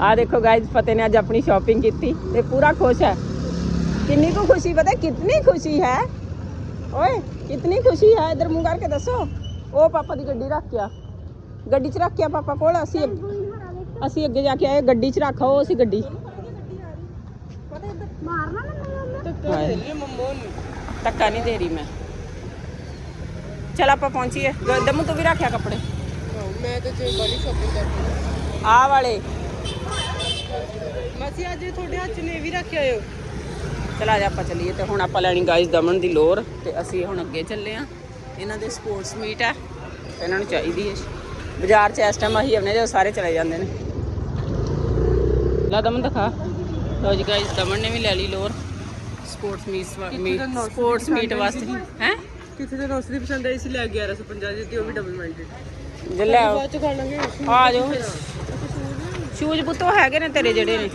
ਆ ਦੇਖੋ ਗਾਇਜ਼ ਫਤਿਹ ਨੇ ਅੱਜ ਆਪਣੀ ਸ਼ਾਪਿੰਗ ਕੀਤੀ ਤੇ ਪੂਰਾ ਖੁਸ਼ ਹੈ। ਕਿੰਨੀ ਕੁ ਖੁਸ਼ੀ ਪਤਾ ਕਿੰਨੀ ਖੁਸ਼ੀ ਹੈ? ਓਏ ਕਿੰਨੀ ਖੁਸ਼ੀ ਹੈ? ਇਧਰ ਮੂੰਹ ਕਰਕੇ ਦੱਸੋ। ਉਹ ਪਾਪਾ ਦੀ ਗੱਡੀ ਰੱਖ ਗਿਆ ਗੱਡੀ 'ਚ ਰੱਖਿਆ ਪਾਪਾ ਕੋਲ, ਅਸੀਂ ਅਸੀਂ ਅੱਗੇ ਜਾ ਕੇ ਆਏ, ਗੱਡੀ 'ਚ ਰੱਖਾ ਅਸੀਂ ਗੱਡੀ। ਮਾਰਨਾ ਧੱਕਾ ਨਹੀਂ ਦੇ ਰਹੀ ਮੈਂ। ਚਲ ਆਪਾਂ ਪਹੁੰਚੀਏ। ਗ- ਦਮੂ ਤੂੰ ਵੀ ਰੱਖਿਆ ਕੱਪੜੇ। ਮੈਂ ਤਾਂ ਜੇ ਬੜੀ ਸ਼ਾਪਿੰਗ ਕਰਦੀ ਆਹ ਵਾਲੇ। ਮਾਸੀ ਅੱਜ ਤੁਹਾਡੇ ਹੱਥ ਨੇ ਵੀ ਰੱਖਿਆ ਹੋ ਚਲ ਆ ਜਾ ਆਪਾਂ ਚੱਲੀਏ ਤੇ ਹੁਣ ਆਪਾਂ ਲੈਣੀ ਗਾਇਸ ਦਮਨ ਦੀ ਲੋਰ ਤੇ ਅਸੀਂ ਹੁਣ ਅੱਗੇ ਚੱਲੇ ਆ। ਇਹਨਾਂ ਦੇ ਸਪੋਰਟਸ ਮੀਟ ਆ ਤੇ ਇਹਨਾਂ ਨੂੰ ਚਾਹੀਦੀ ਹੈ ਬਾਜ਼ਾਰ 'ਚ ਇਸ ਟਾਈਮ ਆਹੀ ਆਉਂਦੇ ਜਦੋਂ ਸਾਰੇ ਚਲੇ ਜਾਂਦੇ ਨੇ। ਲਾ ਦਮਨ ਦਿਖਾ। ਲੋ ਜੀ ਗਾਇਸ ਦਮਨ ਨੇ ਵੀ ਲੈ ਲਈ ਲੋਰ। ਸਪੋਰਟਸ ਮੀਟ ਸਪੋਰਟਸ ਮੀਟ ਵਾਸਤੇ। ਹੈ? ਕਿਥੇ ਤੇ ਨੌਸਰੀ ਪਸੰਦ ਆਈ ਸੀ? ਲੈ 1150 ਦੀ ਉਹ ਵੀ ਡਬਲ ਮਾਈਂਡਡ ਜੇ ਲੈ ਆਓ। ਬਾਅਦ ਚ ਖਾ ਲਾਂਗੇ ਆ ਜਾਓ। ਸ਼ੂਜ਼ ਪੁੱਤੋ ਹੈਗੇ ਨੇ ਤੇਰੇ ਜਿਹੜੇ ਨੇ।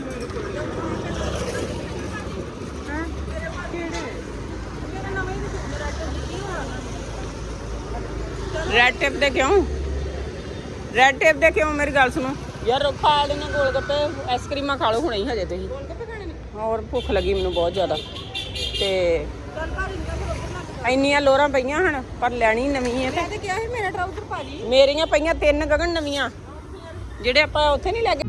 ਰੈਡ ਟੇਪ ਦੇ ਕਿਉਂ? ਰੈਡ ਟੇਪ ਦੇ ਕਿਉਂ? ਮੇਰੀ ਗੱਲ ਸੁਣੋ। ਯਾਰ ਖਾ ਲੈਣਾ ਗੋਲ ਗੱਪੇ ਆਈਸਕ੍ਰੀਮਾਂ ਖਾ ਲਓ ਹੁਣੇ ਹੀ ਹਜੇ ਤੁਸੀਂ। ਹੋਰ ਭੁੱਖ ਲੱਗੀ ਮੈਨੂੰ ਬਹੁਤ ਜ਼ਿਆਦਾ। ਤੇ ਇੰਨੀਆਂ ਲੋਰਾਂ ਪਈਆਂ ਹਨ ਪਰ ਲੈਣੀ ਨਵੀਂ ਹੈ। ਤੇ ਤੇ ਕਿਹਾ ਸੀ ਮੇਰਾ ਟਰਾਊਜ਼ਰ ਪਾ ਲਈ ਮੇਰੀਆਂ ਪਈਆਂ ਤਿੰਨ ਗਗਨ ਨਵੀਆਂ ਜਿਹੜੇ ਆਪਾਂ ਉੱਥੇ ਨਹੀਂ ਲੈ ਗਏ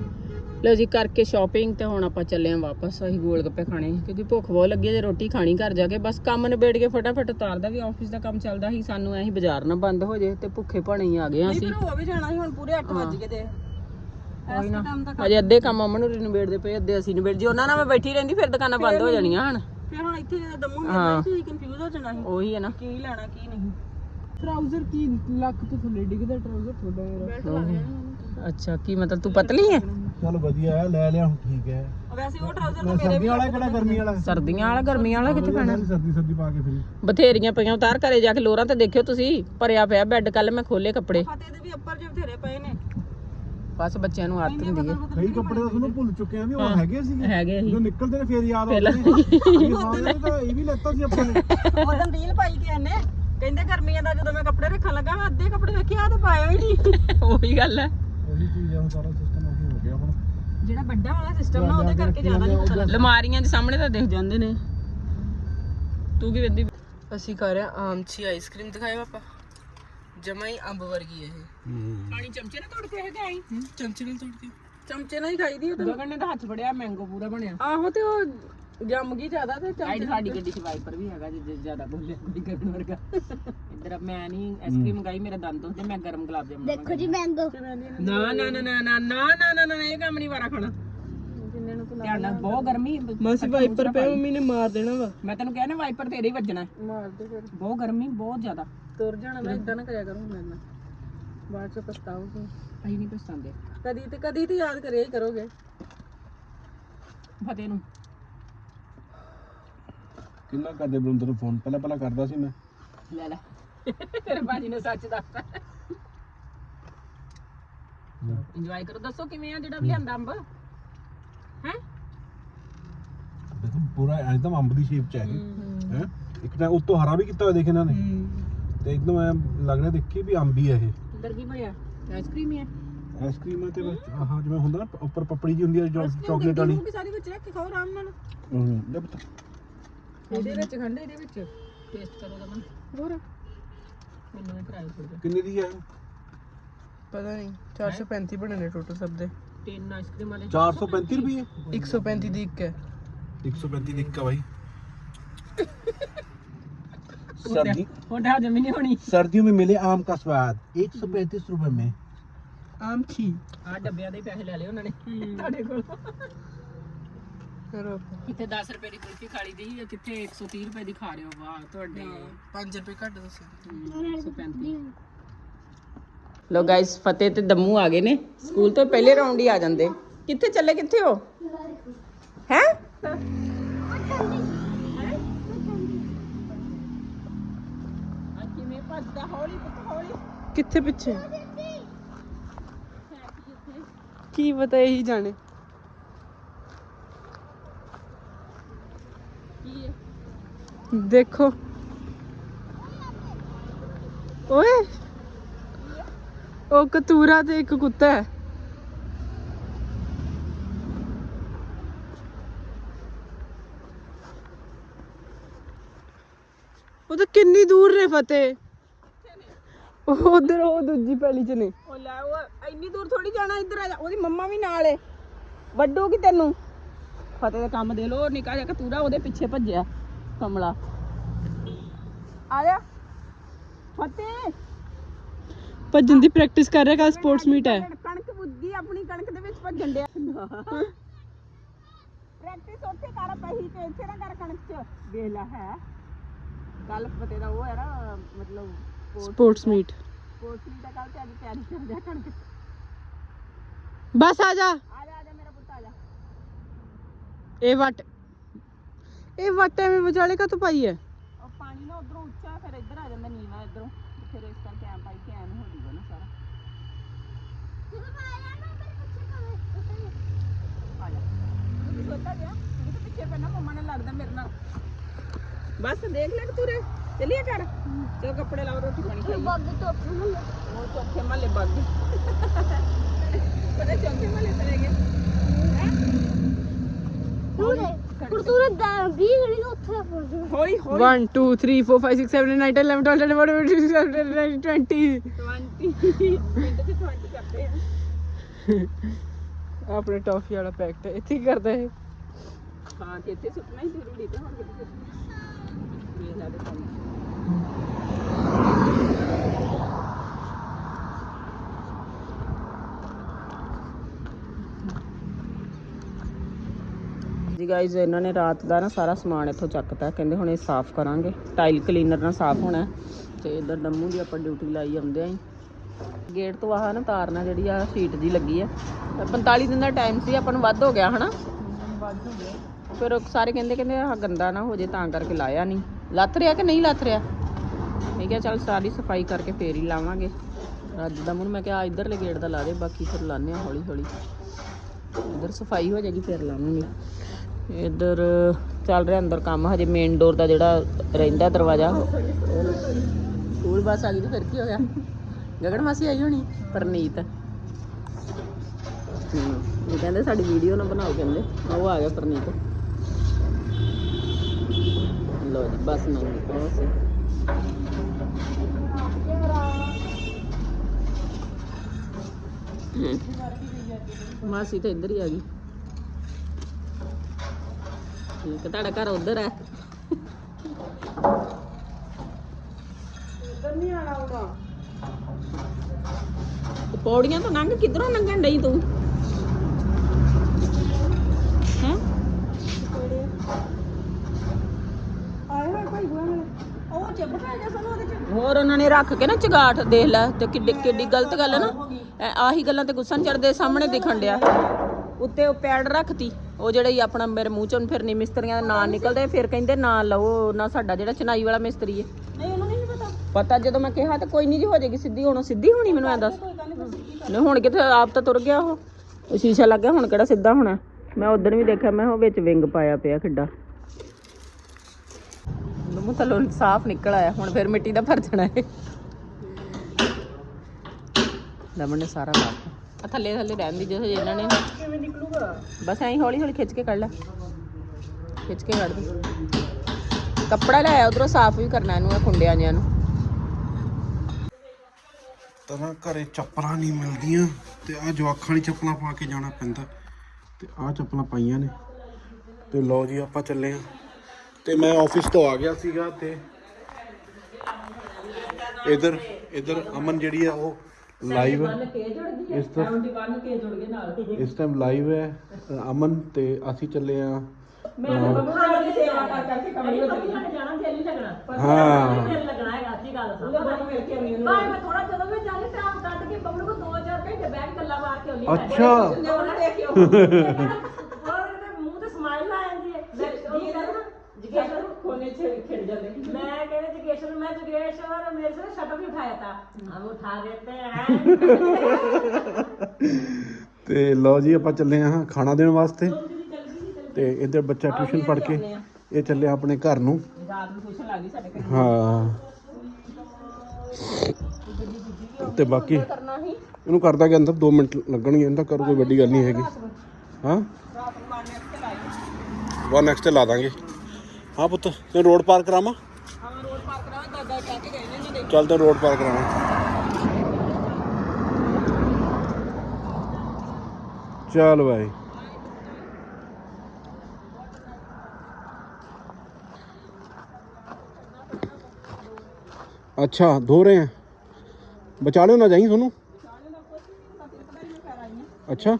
ਲਓ ਜੀ ਕਰਕੇ ਸ਼ਾਪਿੰਗ ਤੇ ਹੁਣ ਆਪਾਂ ਚੱਲੇ ਆਂ ਵਾਪਸ। ਅਸੀਂ ਗੋਲ ਗੱਪੇ ਖਾਣੇ ਕਿਉਂਕਿ ਭੁੱਖ ਬਹੁਤ ਲੱਗੀ ਹੈ ਜੇ ਰੋਟੀ ਖਾਣੀ ਘਰ ਜਾ ਕੇ ਬਸ ਕੰਮ ਨਿਬੇੜ ਕੇ ਫਟਾਫਟ ਉਤਾਰਦਾ ਵੀ ਆਫਿਸ ਦਾ ਕੰਮ ਚੱਲਦਾ ਸੀ ਸਾਨੂੰ ਐਂ ਬਾਜ਼ਾਰ ਨਾ ਬੰਦ ਹੋ ਜੇ ਤੇ ਭੁੱਖੇ ਭਾਣੇ ਹੀ ਆ ਗਏ ਆਂ ਅਸੀਂ। ਹੋ ਵੀ ਜਾਣਾ ਸੀ ਹੁਣ ਪੂਰੇ 8 ਵੱਜ ਗਏ ਤੇ। ਕੋਈ ਨਾ। ਅਜੇ ਅੱਧੇ ਕੰਮ ਅਮਨ ਨੂੰ ਨਿਬੇੜਦੇ ਪਏ ਅੱਧੇ ਅਸੀਂ ਨਿਬੇੜ ਜੇ ਉਹਨਾਂ ਨਾਲ ਮੈਂ ਬੈਠੀ ਰਹਿੰਦੀ ਫਿਰ ਦੁਕਾਨਾਂ ਬੰਦ ਹੋ ਜਾਣੀਆਂ ਹਨ। ਫਿਰ ਹੁਣ ਇੱਥੇ ਜਦੋਂ ਦਮੂ ਹਾਂ। ਮਿਲਣਾ ਸੀ ਕਨਫਿਊਜ਼ ਹੋ ਜਾਣਾ ਸੀ ਉਹੀ ਹੈ ਨਾ। ਕੀ ਲੈਣਾ ਕੀ ਨਹੀਂ। ਟਰਾਊਜ਼ਰ ਕੀ ਲੱਕ ਤੋਂ ਥੱਲੇ ਡਿੱਗਦਾ ਟਰਾਊਜ਼ਰ ਥੋੜਾ ਮੇਰਾ ਅੱਛਾ ਕੀ ਮਤਲਬ ਤੂੰ ਪਤਲੀ ਹੈ ਚਲ ਵਧੀਆ ਹੈ ਲੈ ਲਿਆ ਹੁਣ ਠੀਕ ਹੈ ਵੈਸੇ ਉਹ ਟਰਾਊਜ਼ਰ ਮੈਂ ਸਰਦੀ ਵਾਲਾ ਕਿਹੜਾ ਗਰਮੀ ਵਾਲਾ? ਸਰਦੀਆਂ ਵਾਲਾ ਗਰਮੀਆਂ ਵਾਲਾ ਕਿੱਥੇ ਪੈਣਾ ਸਰਦੀ ਸਰਦੀ ਪਾ ਕੇ ਫਿਰ। ਬਥੇਰੀਆਂ ਪਈਆਂ ਉਤਾਰ ਘਰੇ ਜਾ ਕੇ ਲੋਰਾਂ ਤੇ ਦੇਖਿਓ ਤੁਸੀਂ ਭਰਿਆ ਪਿਆ ਬੈੱਡ ਕੱਲ ਮੈਂ ਖੋਲੇ ਕੱਪੜੇ। ਫਤਿਹ ਦੇ ਵੀ ਉੱਪਰ ਜੇ ਬਥੇਰੇ ਪਏ ਨੇ। ਬਸ ਬੱਚਿਆਂ ਨੂੰ ਆਦਤ ਹੁੰਦੀ ਹੈ ਕਈ ਕੱਪੜੇ ਤਾਂ ਤੁਹਾਨੂੰ ਭੁੱਲ ਚੁੱਕੇ ਆ ਵੀ ਉਹ ਹੈਗੇ ਸੀਗੇ। ਹੈਗੇ ਸੀ ਜਦੋਂ ਨਿਕਲਦੇ ਨੇ ਫੇਰ ਯਾਦ। ਆਉਂਦੇ ਨੇ। ਇਹ ਤਾਂ ਵੀ ਲੈਤਾ ਸੀ ਆਪਾਂ ਨੇ। ਉਦੋਂ ਰੀਲ ਪਾਈ ਕਿ ਇਹਨੇ। ਕਹਿੰਦੇ ਗਰਮੀਆਂ ਦਾ ਜਦੋਂ ਮੈਂ ਕੱਪੜੇ ਰੱਖਣ ਲੱਗਾ ਮੈਂ ਅੱਧੇ ਕੱਪੜੇ ਵੇਖੇ ਆ ਤਾਂ ਪਾਇਆ ਹੀ ਨਹੀਂ। ਉਹੀ ਗੱਲ ਹੈ ਉਹੀ ਚੀਜ਼ ਆ ਹੁਣ ਸਾਰਾ ਸਿਸਟਮ ਉਹੀ ਹੋ ਗਿਆ ਹੁਣ। ਜਿਹੜਾ ਵੱਡਾ ਵਾਲਾ ਸਿਸਟਮ ਨਾ ਉਹਦੇ ਕਰਕੇ ਜ਼ਿਆਦਾ ਨਹੀਂ ਪਤਾ ਲੱਗਦਾ ਲਮਾਰੀਆਂ ਦੇ ਸਾਹਮਣੇ ਤਾਂ ਦਿਖ ਜਾਂਦੇ ਨੇ। ਤੂੰ ਕੀ ਵੇਂਦੀ ਅਸੀਂ ਖਾ ਰਹੇ ਹਾਂ ਆਮ ਚੀ ਆਈਸਕ੍ਰੀਮ ਦਿਖਾਏ ਪਾਪਾ ਜਮਾ ਹੀ ਅੰਬ ਵਰਗੀ ਇਹ। ਪਾਣੀ ਚਮਚੇ ਨਾਲ ਤੋੜ ਕੇ ਹੈਗਾ ਆਈ ਚਮਚੇ ਨਾਲ ਤੋੜ ਕੇ। ਚਮਚੇ ਨਾਲ ਹੀ ਖਾਈ ਦੀ ਉਹ ਤਾਂ। ਗਗਨ ਨੇ ਤਾਂ ਹੱਥ ਫੜਿਆ ਮੈਂਗੋ ਪੂਰਾ ਬਣਿਆ। ਆਹੋ ਤੇ ਉਹ ਜੰਮ ਗਈ ਜ਼ਿਆਦਾ ਤੇ ਸਾਈਡ ਸਾਡੀ ਗੱਡੀ 'ਚ ਵਾਈਪਰ ਵੀ ਹੈਗਾ ਜੇ ਜ਼ਿਆਦਾ ਬੋਲਿਆ ਕੋਈ ਕਰਨ ਵਰਗਾ। ਇੱਧਰ ਮੈਂ ਨਹੀਂ ਆਈਸਕ੍ਰੀਮ ਮੰਗਾਈ ਮੇਰਾ ਦੰਦ ਹੁੰਦੇ ਮੈਂ ਗਰਮ ਗੁਲਾਬ ਜਾਮੁਨ ਦੇਖੋ ਜੀ ਮੈਂਗੋ ਨਾ ਨਾ ਨਾ ਨਾ ਨਾ ਨਾ ਨਾ ਨਾ ਨਾ ਇਹ ਕੰਮ ਨਹੀਂ ਵਾਰਾ ਖਾਣਾ। ਧਿਆਨ ਨਾਲ ਬਹੁਤ ਗਰਮੀ ਮਾਸੀ ਵਾਈਪਰ ਪਏ। ਮੰਮੀ ਨੇ ਮਾਰ ਦੇਣਾ ਵਾ। ਮੈਂ ਤੈਨੂੰ ਕਿਹਾ ਨਾ ਵਾਈਪਰ ਤੇਰੇ ਹੀ ਵੱਜਣਾ। ਹੈ। ਮਾਰ ਦੇ ਫਿਰ। ਬਹੁਤ ਗਰਮੀ ਬਹੁਤ ਜ਼ਿਆਦਾ। ਤੁਰ ਜਾਣਾ ਨਾ ਇਦਾਂ ਨਾ ਕਰਿਆ ਕਰੋ ਮੇਰੇ ਨਾਲ। ਬਾਅਦ ਚ ਪਛਤਾਓਗੇ ਅਸੀਂ ਨਹੀਂ ਪਛਤਾਉਂਦੇ। ਕਦੀ ਤੇ ਕਦੀ ਤੇ ਯਾਦ ਕਰਿਆ ਹੀ ਕਰੋਗੇ। ਫਤਿਹ ਨੂੰ। ਕਿੰਨਾ ਕਰਦੇ ਬਰੁੰਦਰ ਨੂੰ ਫੋਨ? ਪਹਿਲਾਂ ਪਹਿਲਾਂ ਕਰਦਾ ਸੀ ਮੈਂ। ਲੈ ਲੈ। ਤੇਰੇ ਬਾਜੀ ਨੇ ਸੱਚ ਦੱਸਤਾ। ਇੰਜੋਏ ਕਰੋ। ਦੱਸੋ ਕਿਵੇਂ ਆ ਜਿਹੜਾ ਵੀ ਲਿਆਂਦਾ ਅੰਬ? ਹੈ? ਦੇਖੋ ਪੂਰਾ ਇੱਕਦਮ ਅੰਬ ਦੀ ਸ਼ੇਪ ਚ ਹੈ। ਹੈ? ਇੱਕ ਤਾਂ ਉੱਤੋਂ ਹਰਾ ਵੀ ਕੀਤਾ ਹੋਇਆ ਦੇਖ ਇਹਨਾਂ ਨੇ। ਤੇ ਇੱਕਦਮ ਐਂ ਲੱਗ ਰਿਹਾ ਦੇਖੀ ਵੀ ਅੰਬ ਹੀ ਹੈ ਇਹ। ਇੱਧਰ ਕੀ ਬਣਿਆ ਆਈਸਕ੍ਰੀਮ ਹੀ ਹੈ ਆਈਸਕ੍ਰੀਮ ਤੇ ਆਹ ਜਿਵੇਂ ਹੁੰਦਾ ਨਾ ਉੱਪਰ ਪਪੜੀ ਜੀ ਹੁੰਦੀ ਹੈ ਚਾਕਲੇਟ ਵਾਲੀ। ਕਿ ਸਾਰੀ ਵਿੱਚ ਰੱਖ ਕੇ ਖਾਓ ਆਰਾਮ ਨਾਲ। ਹੂੰ ਲੈ ਪੁੱਤ। ਇਹਦੇ ਵਿੱਚ ਖੰਡ ਇਹਦੇ ਵਿੱਚ ਟੇਸਟ ਕਰੋ ਦਮਨ ਹੋਰ ਮੈਨੂੰ ਵੀ ਕਰਾਇਓ ਥੋੜਾ ਕਿੰਨੇ ਦੀ ਹੈ ਇਹ? ਪਤਾ ਨਹੀਂ 435 ਬਣੇ ਨੇ ਟੋਟਲ ਸਭ ਦੇ ਤਿੰਨ ਆਈਸਕ੍ਰੀਮ ਵਾਲੇ 435 ਰੁਪਏ 135 ਦੀ ਇੱਕ ਹੈ 135 ਦੀ ਇੱਕ ਆ ਭਾਈ सर्दी ਉਹਦਾ ਜਮੀ ਨਹੀਂ ਹੋਣੀ सर्दियों में मिले आम का स्वाद एक सौ पैंतीस रुपए में ਆਮ ਖੀ ਆ ਡੱਬਿਆਂ ਦੇ ਹੀ ਪੈਸੇ ਲੈ ਲਏ ਉਹਨਾਂ ਨੇ ਤੁਹਾਡੇ ਕੋਲ ਕਰੋ ਕਿੱਥੇ 10 ਰੁਪਏ ਦੀ ਕੁਲਫੀ ਖਾ ਲਈ ਦੀ ਸੀ, ਕਿੱਥੇ 130 ਰੁਪਏ ਦੀ ਖਾ ਰਹੇ ਹੋ? ਵਾਹ ਤੁਹਾਡੇ 5 ਰੁਪਏ ਘੱਟ ਦੱਸੋ। 135 ਲੋ ਗਾਇਸ ਫਤਿਹ ਤੇ ਦਮੂ ਆ ਗਏ ਨੇ। ਸਕੂਲ ਤੋਂ ਪਹਿਲੇ ਰਾਉਂਡ ਹੀ ਆ ਜਾਂਦੇ। ਕਿੱਥੇ ਚੱਲੇ ਕਿੱਥੇ ਹੋ? ਹੈ? ਕਿਵੇਂ ਭੱਜਦਾ ਹੌਲੀ ਪੁੱਤ ਹੌਲੀ ਕਿੱਥੇ ਪਿੱਛੇ? ਕੀ ਪਤਾ ਇਹੀ ਜਾਣੇ। ਦੇਖੋ। ਓਏ। ਉਹ ਕਤੂਰਾ ਤੇ ਇੱਕ ਕੁੱਤਾ ਹੈ। ਉਹ ਤਾਂ ਕਿੰਨੀ ਦੂਰ ਨੇ ਫਤਿਹ। ਉਹ ਉਧਰ, ਉਹ ਦੂਜੀ ਪੈਲੀ ਚ ਨੇ। ਉਹ ਲੈ, ਉਹ ਇੰਨੀ ਦੂਰ ਥੋੜੀ ਜਾਣਾ ਇੱਧਰ ਆ ਜਾ। ਉਹਦੀ ਮੰਮਾ ਵੀ ਨਾਲ ਏ। ਵੱਡੂ ਕੀ ਤੈਨੂੰ? ਫਤਿਹ ਦਾ ਕੰਮ ਦੇ ਲੋ, ਨਿਕਾ ਜਾ ਕਤੂਰਾ ਉਹਦੇ ਪਿੱਛੇ ਭੱਜਿਆ। ਕਮਲਾ। ਆ ਜਾ। ਫਤਿਹ ਭੱਜਣ ਦੀ ਪ੍ਰੈਕਟਿਸ ਕਰ ਰਿਹਾ ਕੱਲ ਸਪੋਰਟਸ ਮੀਟ ਹੈ। ਕਣਕ ਬੁੱਧੀ ਆਪਣੀ ਕਣਕ ਦੇ ਵਿੱਚ ਭੱਜਣ ਡਿਆ। ਪ੍ਰੈਕਟਿਸ ਉੱਥੇ ਕਰ ਪਹੀ ਤੇ ਇੱਥੇ ਨਾ ਕਰ ਕਣਕ ਚ। ਵੇਖ ਲੈ ਹੈ। ਕੱਲ ਫਤਿਹ ਦਾ ਉਹ ਹੈ ਨਾ ਮਤਲਬ ਸਪੋਰਟਸ ਮੀਟ ਸਪੋਰਟਸ ਦੀ ਤਾਂ ਕੱਲ ਤੇ ਅੱਜ ਤਿਆਰੀ ਕਰਦੇ ਆ ਕਣਕ ਚ। ਬਸ ਆ ਜਾ। ਆ ਜਾ ਆ ਜਾ ਮੇਰਾ ਪੁੱਤ ਆ ਜਾ। ਇਹ ਵਟ। ਇਹ ਵਟ ਐਵੇਂ ਵਿਚਾਲੇ ਕਾ ਪਾਈ ਹੈ ਉਹ ਪਾਣੀ ਨਾ ਉਧਰੋਂ ਉੱਚਾ ਫਿਰ ਇੱਧਰ ਆ ਜਾਂਦਾ ਨੀਵਾ ਇਧਰੋਂ ਫਿਰ ਇਸ ਕਰਕੇ ਐਂ ਪਾਈ ਕਿ ਐਂ ਨੂੰ ਹੋ ਜੂਗਾ ਨਾ ਸਾਰਾ। ਆ ਜਾ। ਤੂੰ ਸੋਤਾ ਗਿਆ ਤੂੰ ਤਾਂ ਪਿੱਛੇ ਪੈਣਾ ਮੰਮਾ ਨੇ ਲੜਦਾ ਮੇਰੇ ਨਾਲ। ਬਸ ਦੇਖ ਲੈ ਕਿ ਤੂਰੇ ਚੱਲੀਏ ਕਰ ਚਲ ਕੱਪੜੇ ਲਾਓ ਰੋਟੀ ਪਾਣੀ ਖਾਈਏ ਉਹ ਚੌਥੇ ਮਹੱਲੇ ਬੱਗ। ਪਤਾ ਚੌਥੇ ਮਹੱਲੇ ਚਲੇ ਗਏ। ਹੌਲੀ ਹੌਲੀ 1 2 3 4 5 6 7 8 9 11 12 13 14 15 16 17 20 ਮਿੰਟ ਤੇ 20 ਕਰਦੇ ਆ। 20 ਆਪਣੇ ਟੌਫੀ ਵਾਲਾ ਪੈਕਟ ਇੱਥੇ ਹੀ ਕਰਦਾ ਇਹ। ਹਾਂ ਤੇ ਇੱਥੇ ਸੁੱਟਣਾ ਹੀ ਜ਼ਰੂਰੀ ਤੇ ਹੁਣ ਕਿੱਥੇ ਸੁੱਟਣਾ। ਲੈ ਤੇ ਗਾਇਜ਼ ਇਹਨਾਂ ਨੇ ਰਾਤ ਦਾ ਨਾ ਸਾਰਾ ਸਮਾਨ ਇੱਥੋਂ ਚੱਕਤਾ। ਕਹਿੰਦੇ ਹੁਣ ਇਹ ਸਾਫ਼ ਕਰਾਂਗੇ। ਟਾਈਲ ਕਲੀਨਰ ਨਾਲ ਸਾਫ਼ ਹੋਣਾ ਹੈ। ਤੇ ਇਧਰ ਡੰਮੂ ਦੀ ਆਪਾਂ ਡਿਊਟੀ ਲਾਈ ਆਉਂਦੇ ਆਂ। ਗੇਟ ਤੋਂ ਆਹ ਨਾ ਤਾਰਨਾ ਜਿਹੜੀ ਆ ਸ਼ੀਟ ਦੀ ਲੱਗੀ ਆ। ਤਾਂ 45 ਦਿਨ ਦਾ ਟਾਈਮ ਸੀ, ਆਪਾਂ ਨੂੰ ਵੱਧ ਹੋ ਗਿਆ, ਹਨਾ? ਫਿਰ ਸਾਰੇ ਕਹਿੰਦੇ ਕਹਿੰਦੇ ਆਹ ਗੰਦਾ ਨਾ ਹੋ ਜੇ, ਤਾਂ ਕਰਕੇ ਲਾਇਆ ਨਹੀਂ ਲੱਥ ਰਿਹਾ ਕਿ ਨਹੀਂ ਲੱਥ ਰਿਹਾ? ਮੈਂ ਕਿਹਾ ਚੱਲ ਸਾਰੀ ਸਫ਼ਾਈ ਕਰਕੇ ਫੇਰ ਹੀ ਲਾਵਾਂਗੇ। ਅੱਜ ਦਾ ਮੈਨੂੰ ਮੈਂ ਕਿਹਾ ਇਧਰਲੇ ਗੇਟ ਦਾ ਲਾ ਦੇ, ਬਾਕੀ ਫਿਰ ਲਾਣੇ ਆ ਹੌਲੀ ਹੌਲੀ ਇਧਰ ਸਫ਼ਾਈ ਹੋ ਜਾਏਗੀ, ਫਿਰ ਲਾਵਾਂਗੇ। ਇਧਰ ਚੱਲ ਰਿਹਾ ਅੰਦਰ ਕੰਮ, ਹਜੇ ਮੇਨ ਡੋਰ ਦਾ ਜਿਹੜਾ ਰਹਿੰਦਾ ਦਰਵਾਜ਼ਾ। ਸਕੂਲ ਬੱਸ ਆ ਗਈ ਤੇ ਫਿਰ ਕੀ ਹੋ ਗਿਆ? ਗਗਨ ਮਾਸੀ ਆਈ ਹੋਣੀ? ਪਰਨੀਤ। ਇਹ ਕਹਿੰਦੇ ਸਾਡੀ ਵੀਡੀਓ ਨਾ ਬਣਾਓ ਕਹਿੰਦੇ। ਉਹ ਆ ਗਿਆ ਪਰਨੀਤ। ਲੋ ਜੀ, ਬਸ ਨਾ ਨਿਕਲੋ ਮਾਸੀ ਤਾਂ ਇੱਧਰ ਹੀ ਆ ਗਈ। ਠੀਕ ਹੈ ਤੁਹਾਡਾ ਘਰ ਉਧਰ ਹੈ ਇੱਧਰ ਨਹੀਂ ਆਣਾ ਉਹਦਾ ਤੇ ਪੌੜੀਆਂ ਤੋਂ ਲੰਘ ਕਿੱਧਰੋਂ ਲੰਘਣ ਡਈ ਤੂੰ? ਹੈਂ? ਆਏ ਹੋਏ ਭਾਈ ਬੁਆ ਮੇਰੇ ਉਹ ਚਿੱਬ ਪੈ ਗਿਆ ਸਾਨੂੰ ਉਹਦੇ ਚ। ਹੋਰ ਉਹਨਾਂ ਨੇ ਰੱਖ ਕੇ ਨਾ ਚਗਾਠ ਦੇਖ ਲੈ ਤੇ ਕਿੱਡੀ ਕਿੱਡੀ ਗਲਤ ਗੱਲ ਹੈ ਨਾ ਐ- ਆਹੀ ਗੱਲਾਂ ਤੇ ਗੁੱਸਾ ਚੜਦੇ ਸਾਹਮਣੇ ਦਿਖਣ ਡਿਆ। ਉੱਤੇ ਉਹ ਪੈਡ ਰੱਖਤੀ। ਉਹ ਜਿਹੜਾ ਹੀ ਆਪਣਾ ਮੇਰੇ ਮੂੰਹ ਚੋਂ ਫਿਰਨੀ ਮਿਸਤਰੀਆਂ ਦਾ ਨਾਂ ਨਿਕਲਦੇ ਫਿਰ ਕਹਿੰਦੇ ਨਾਂ ਲਓ ਨਾ ਸਾਡਾ ਜਿਹੜਾ ਚਨਾਈ ਵਾਲਾ ਮਿਸਤਰੀ ਹੈ। ਨਹੀਂ ਉਹਨੂੰ ਨਹੀਂ ਪਤਾ। ਪਤਾ ਜਦੋਂ ਮੈਂ ਕਿਹਾ ਤਾਂ ਕੋਈ ਨਹੀਂ ਜੀ ਹੋ ਜਾਏਗੀ ਸਿੱਧੀ ਹੁਣ ਸਿੱਧੀ ਹੋਣੀ ਮੈਨੂੰ ਐ ਦੱਸ। ਨਹੀਂ ਹੁਣ ਕਿਤੇ ਆਪ ਤਾਂ ਤੁਰ ਗਿਆ ਉਹ। ਸ਼ੀਸ਼ਾ ਲੱਗ ਗਿਆ ਹੁਣ ਕਿਹੜਾ ਸਿੱਧਾ ਹੋਣਾ। ਮੈਂ ਉਦੋਂ ਵੀ ਦੇਖਿਆ ਮੈਂ ਉਹ ਵਿੱਚ ਵਿੰਗ ਪਾਇਆ ਪਿਆ ਖਿੱਡਾ। ਮੂੰਹ ਥੱਲੋਂ ਸਾਫ਼ ਨਿਕਲ ਆਇਆ ਹੁਣ ਫਿਰ ਮਿੱਟੀ ਦਾ ਭਰ ਜਾਣਾ ਹੈ ਲਮਣ ਨੇ ਸਾਰਾ ਲਾਤਾ ਆ ਥੱਲੇ ਥੱਲੇ ਰਹਿਣ ਦੀ ਜਦੋਂ ਇਹਨਾਂ ਨੇ। ਕਿਵੇਂ ਨਿਕਲੂਗਾ ਬਸ ਐਂ ਹੌਲੀ ਹੌਲੀ ਖਿੱਚ ਕੇ ਕੱਢ ਲੈ। ਖਿੱਚ ਕੇ ਕੱਢ ਦੇ। ਕੱਪੜਾ ਲੈ ਉਧਰੋਂ ਸਾਫ਼ ਵੀ ਕਰਨਾ ਇਹਨੂੰ, ਇਹ ਖੁੰਡਿਆਂ ਜਿਆਂ ਨੂੰ। ਤਾਂ ਘਰੇ ਚੱਪਲਾਂ ਨਹੀਂ ਮਿਲਦੀਆਂ ਤੇ ਆ ਜਵਾਖਾਂ ਵਾਲੀ ਚੱਪਲਾਂ ਪਾ ਕੇ ਜਾਣਾ ਪੈਂਦਾ। ਤੇ ਆ ਚੱਪਲਾਂ ਪਾਈਆਂ ਨੇ। ਤੇ ਲਓ ਜੀ, ਆਪਾਂ ਚੱਲੇ ਆ ਤੇ ਮੈਂ ਆਫਿਸ ਤੋਂ ਆ ਗਿਆ ਸੀਗਾ ਤੇ ਇਧਰ ਇਧਰ ਅਮਨ ਜਿਹੜੀ ਆ, ਉਹ ਲਾਈਵ ਇਸ ਤਰ੍ਹਾਂ ਕੇ ਜੁੜ ਗਏ ਨਾਲ ਇਸ ਟਾਈਮ ਲਾਈਵ ਹੈ ਅ, ਅਮਨ ਤੇ ਅਸੀਂ ਚੱਲੇ ਆ ਮੈਂ ਬੱਬੂ ਦੀ ਸੇਵਾ ਕਰ ਕਰਕੇ ਕਮਰੇ ਵਿੱਚ ਚਲੀ। ਜਾਣਾ ਦਿਲ ਨਹੀਂ ਲੱਗਣਾ। ਹਾਂ। ਲੱਗਣਾ ਹੈਗਾ ਅੱਛੀ ਗੱਲ ਉਹਦਾ ਬਣ ਮਿਲ ਕੇ ਆਉਣੀ ਉਹਨੂੰ ਮੈਂ ਥੋੜਾ ਜਦੋਂ ਮੈਂ ਜਾਣੀ ਟਾਈਮ ਕੱਢ ਕੇ ਬਬਲੂ ਕੋ 2000 ਘੰਟੇ ਬੈਠ ਕੇ ਗੱਲਾਂ ਮਾਰ ਕੇ ਆਉਣੀ ਅੱਛਾ। ਉਹਨੂੰ ਦੇਖਿਓ ਹੋਰ ਇਹਦੇ ਮੂੰਹ ਤੇ ਸਮਾਈਲ ਆ ਜਾਂਦੀ ਹੈ ਮੈਂ ਉਹ ਕਹਿੰਦਾ ਨਾ ਜਗੇਸ਼ਵਰ ਕੋਨੇ ਚ ਖਿੜ ਜਾਂਦੇ मैं कह रही जगेश्वर मैं जगेश्वर मेरे से शटर भी उठाया था हम उठा देते हैं ਤੇ ਲਓ ਜੀ ਆਪਾਂ ਚੱਲੇ ਆ ਖਾਣਾ ਦੇਣ ਵਾਸਤੇ ਤੇ ਇੱਧਰ ਬੱਚਾ ਟਿਊਸ਼ਨ ਪੜ੍ਹ ਕੇ ਇਹ ਚੱਲੇ ਆਪਣੇ ਘਰ ਨੂੰ ਰਾਤ ਨੂੰ ਟਿਊਸ਼ਨ ਲੱਗ ਗਈ ਸਾਡੇ ਕੋਲ ਹਾਂ ਤੇ ਬਾਕੀ ਕਰਨਾ ਹੀ ਇਹਨੂੰ ਕਰਦਾ ਕਿ ਅੰਦਰ 2 ਮਿੰਟ ਲੱਗਣਗੇ ਇਹਦਾ ਕਰ ਕੋਈ ਵੱਡੀ ਗੱਲ ਨਹੀਂ ਹੈਗੀ ਹਾਂ ਰਾਤ ਨੂੰ ਮਾਰਨੇ ਤੇ ਲਾਈ ਵਾ ਨੈਕਸਟ ਲਾ ਦਾਂਗੇ ਹਾਂ ਪੁੱਤ ਤੈਨੂੰ ਰੋਡ ਪਾਰ ਕਰਾਵਾਂ? ਹਾਂ ਰੋਡ ਪਾਰ ਕਰਾ ਦਾਦਾ ਕਹਿ ਕੇ ਗਏ ਨੇ ਇਹਨਾਂ ਦੇ। ਚੱਲ ਤੈਨੂੰ ਰੋਡ ਪਾਰ ਕਰਾਵਾਂ। ਚੱਲ ਭਾਈ ਅੱਛਾ ਧੋ ਰਹੇ ਆ। ਬਚਾ ਲਿਓ ਨਾ ਜਾਈ ਤੁਹਾਨੂੰ? ਅੱਛਾ।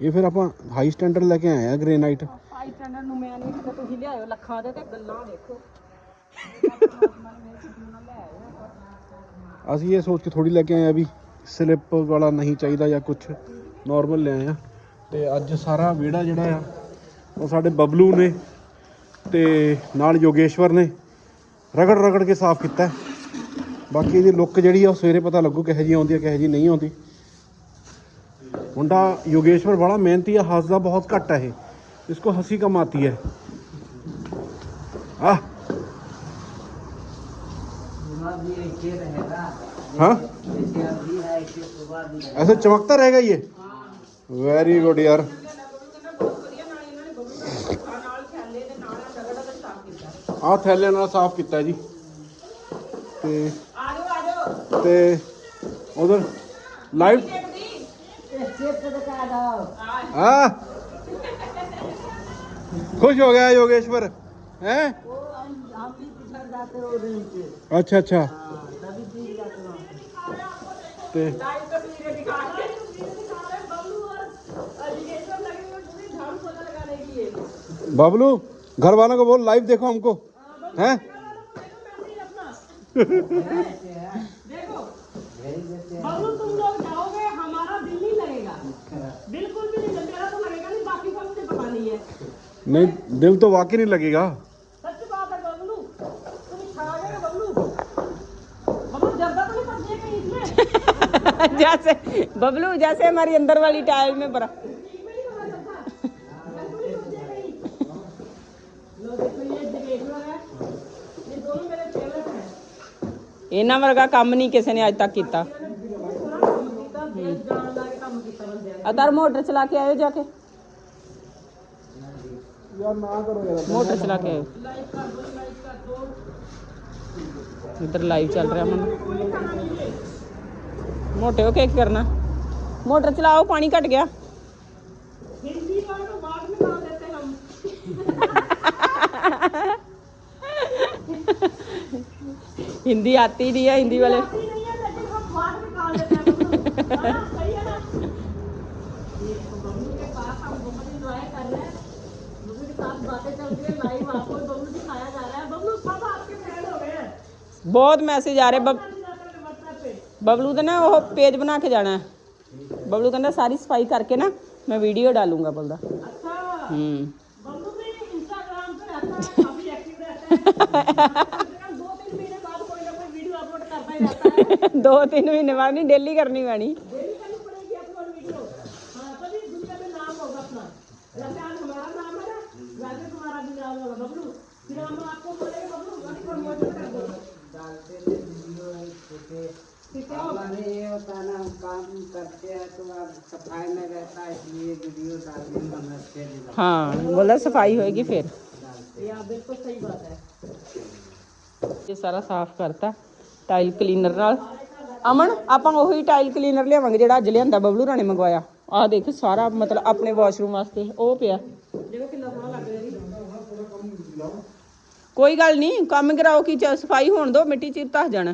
ਇਹ ਫਿਰ ਆਪਾਂ ਹਾਈ ਸਟੈਂਡਰਡ ਲੈ ਕੇ ਆਏ ਆ ਗ੍ਰੇਨਾਈਟ ਹਾਈ ਸਟੈਂਡਰਡ ਨੂੰ ਮੈਂ ਨਹੀਂ ਲਿਆਇਓ ਲੱਖਾਂ ਦੇ ਤੇ ਗੱਲਾਂ ਦੇਖੋ ਅਸੀਂ ਇਹ ਸੋਚ ਕੇ ਥੋੜੀ ਲੈ ਕੇ ਆਏ ਆ ਵੀ ਸਲਿੱਪ ਵਾਲਾ ਨਹੀਂ ਚਾਹੀਦਾ ਜਾਂ ਕੁਝ ਨਾਰਮਲ ਲੈ ਆਏ ਆ। ਤੇ ਅੱਜ ਸਾਰਾ ਵਿਹੜਾ ਜਿਹੜਾ ਆ, ਉਹ ਸਾਡੇ ਬਬਲੂ ਨੇ ਤੇ ਨਾਲ ਯੋਗੇਸ਼ਵਰ ਨੇ ਰਗੜ ਰਗੜ ਕੇ ਸਾਫ਼ ਕੀਤਾ। ਬਾਕੀ ਇਹਦੀ ਲੁੱਕ ਜਿਹੜੀ ਆ, ਉਹ ਸਵੇਰੇ ਪਤਾ ਲੱਗੂ ਕਿਹੋ ਜੀ ਆਉਂਦੀ ਹੈ ਕਿਹੋ ਜੀ ਨਹੀਂ ਆਉਂਦੀ। ਮੁੰਡਾ ਯੋਗੇਸ਼ਵਰ ਬੜਾ ਮਿਹਨਤੀ ਆ, ਹੱਸਦਾ ਬਹੁਤ ਘੱਟ ਹੈ ਇਹ। ਇਸਕੋ ਹੰਸੀ ਕਮ ਆਤੀ ਹੈ ਆ हाँ ऐसे चमकता रहेगा ये वेरी गुड यार ਆ ਥੈਲੇ ਨਾਲ ਸਾਫ਼ ਕੀਤਾ ਜੀ ਤੇ ਤੇ ਉਧਰ ਲਾਈਵ ਆ खुश हो गया योगेश्वर हैं? अच्छा अच्छा। ਤੇ बबलू घर वालों को बोल लाइव देखो हमको। हैं? बबलू तुम लोग जाओगे हमारा दिल नहीं लगेगा। बिल्कुल भी नहीं मेरा तो लगेगा नहीं बाकी का मुझे पता नहीं है। नहीं दिल तो वाकई नहीं लगेगा। जैसे बबलू जैसे हमारी अंदर वाली टाइल में भरा लो देखो ये जगेश्वर है ये दोनों मेरे फेवरेट हैं ਇਹਨਾਂ ਵਰਗਾ ਕੰਮ ਨਹੀਂ ਕਿਸੇ ਨੇ ਅੱਜ ਤੱਕ ਕੀਤਾ एकदम देश जान ला के काम किया बंदे ਅਤਰ ਮੋਟਰ ਚਲਾ ਕੇ ਆਇਓ ਜਾ ਕੇ यार ना करो यार ਮੋਟਰ ਚਲਾ ਕੇ ਆਇਓ ਇੱਧਰ ਲਾਈਵ ਚੱਲ ਰਿਹਾ ਮਨ मोटे होके करना। मोटर चलाओ पानी कट गया। हिंदी आती नहीं है हिंदी वाले। बहुत मैसेज आ रहे बब व्हाट्सएप पे बबलू ने ना वो पेज बना के जाना है बबलू कहना सारी सफाई करके ना मैं वीडियो डालूंगा बोलदा अच्छा हम्म बबलू भी इंस्टाग्राम पे रहता है काफी एक्टिव रहता है दो तीन महीने बाद कोई ना कोई वीडियो अपलोड करता ही रहता है दो तीन महीने बाद नहीं डेली करनी पैनी डेली करनी पड़ेगी अपलोड वीडियो हाँ तभी दुनिया में नाम होगा अपना जैसे आज हमारा नाम है ना वैसे तुम्हारा भी नाम होगा बबलू फिर हम आपको बोलेंगे बबलू बस प्रमोशन कर दो ठीक है हमारे ये होता है ना हम काम करते हैं तो अब सफाई में रहता है इसलिए वीडियो डालने में हम अच्छे नहीं लगते। हाँ बोला सफाई होएगी फिर ये आप बिल्कुल सही बात है ਇਹ ਸਾਰਾ ਸਾਫ਼ ਕਰਤਾ ਟਾਈਲ ਕਲੀਨਰ ਨਾਲ ਅਮਨ ਆਪਾਂ ਉਹੀ ਟਾਈਲ ਕਲੀਨਰ ਲਿਆਵਾਂਗੇ ਜਿਹੜਾ ਅੱਜ ਲਿਆਂਦਾ ਬਬਲੂ ਰਾਣੇ ਮੰਗਵਾਇਆ ਆਹ ਦੇਖ ਸਾਰਾ ਮਤਲਬ ਆਪਣੇ ਵਾਸ਼ਰੂਮ ਵਾਸਤੇ ਉਹ ਪਿਆ देखो कितना सोना लग रहा है ਕੋਈ ਗੱਲ ਨਹੀਂ ਕੰਮ ਕਰਾਓ ਕੀ ਚ- ਸਫਾਈ ਹੋਣ ਦੋ ਮਿੱਟੀ ਚ ਧਸ ਜਾਣਾ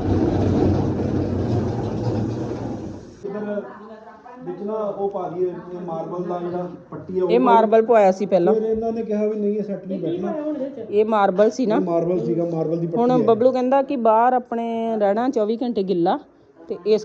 ਇਹ ਮਾਰਬਲ ਪਵਾਇਆ ਸੀ ਪਹਿਲਾਂ। ਫਿਰ ਇਹਨਾਂ ਨੇ ਕਿਹਾ ਵੀ ਨਹੀਂ ਇਹ ਸੈੱਟ ਨਹੀਂ ਬੈਠਣਾ। ਇਹ ਮਾਰਬਲ ਸੀ ਨਾ। ਮਾਰਬਲ ਸੀਗਾ ਮਾਰਬਲ ਦੀ ਪੱਟੀ ਹੁਣ ਹੈ। ਬਬਲੂ ਕਹਿੰਦਾ ਕਿ ਬਾਹਰ ਆਪਣੇ ਰਹਿਣਾ 24 ਘੰਟੇ ਗਿੱਲਾ ਤੇ ਇਸ